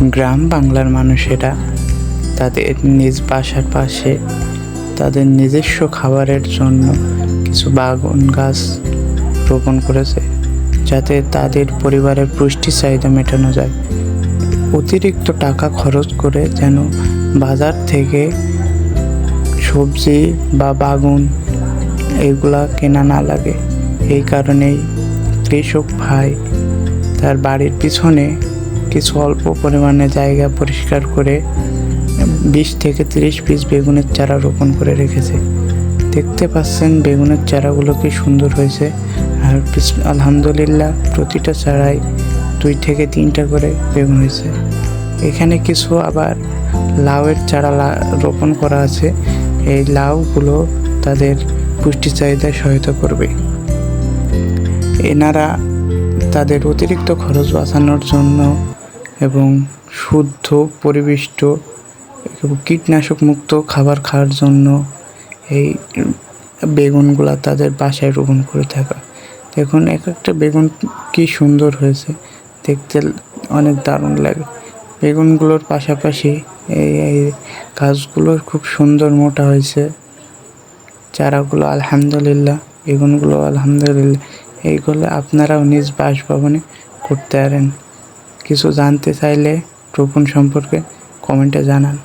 গ্রাম বাংলার মানুষেরা তাদের নিজ বাসার পাশে, তাদের নিজস্ব খাবারের জন্য কিছু বাগান গাছ রোপণ করেছে, যাতে তাদের পরিবারের পুষ্টি চাহিদা মেটানো যায়। অতিরিক্ত টাকা খরচ করে যেন বাজার থেকে সবজি বা বাগুন এগুলা কেনা না লাগে। এই কারণেই কৃষক ভাই তার বাড়ির পিছনে কিছু অল্প পরিমাণে জায়গা পরিষ্কার করে বিশ থেকে তিরিশ পিস বেগুনের চারা রোপণ করে রেখেছে। দেখতে পাচ্ছেন বেগুনের চারাগুলো কি সুন্দর হয়েছে। আর আলহামদুলিল্লাহ প্রতিটা চারাই দুই থেকে তিনটা করে বেগুন হয়েছে। এখানে কিছু আবার লাউয়ের চারা রোপণ করা আছে। এই লাউগুলো তাদের পুষ্টি চাহিদায় সহায়তা করবে। এনারা তাদের অতিরিক্ত খরচ বাঁচানোর জন্য এবং শুদ্ধ, পরিবিষ্ট কীটনাশক মুক্ত খাবার খাওয়ার জন্য এই বেগুনগুলা তাদের বাসায় রোপণ করে থাকা। দেখুন, এক একটা বেগুন কি সুন্দর হয়েছে। দেখতে অনেক দারুণ লাগে। বেগুনগুলোর পাশাপাশি এই এই গাছগুলোর খুব সুন্দর মোটা হয়েছে। চারাগুলো আলহামদুলিল্লাহ, বেগুনগুলো আলহামদুলিল্লাহ। এইগুলো আপনারাও নিজ বাসভবনে করতে পারেন। কিছু জানতে চাইলে রোপণ সম্পর্কে কমেন্টে জানান।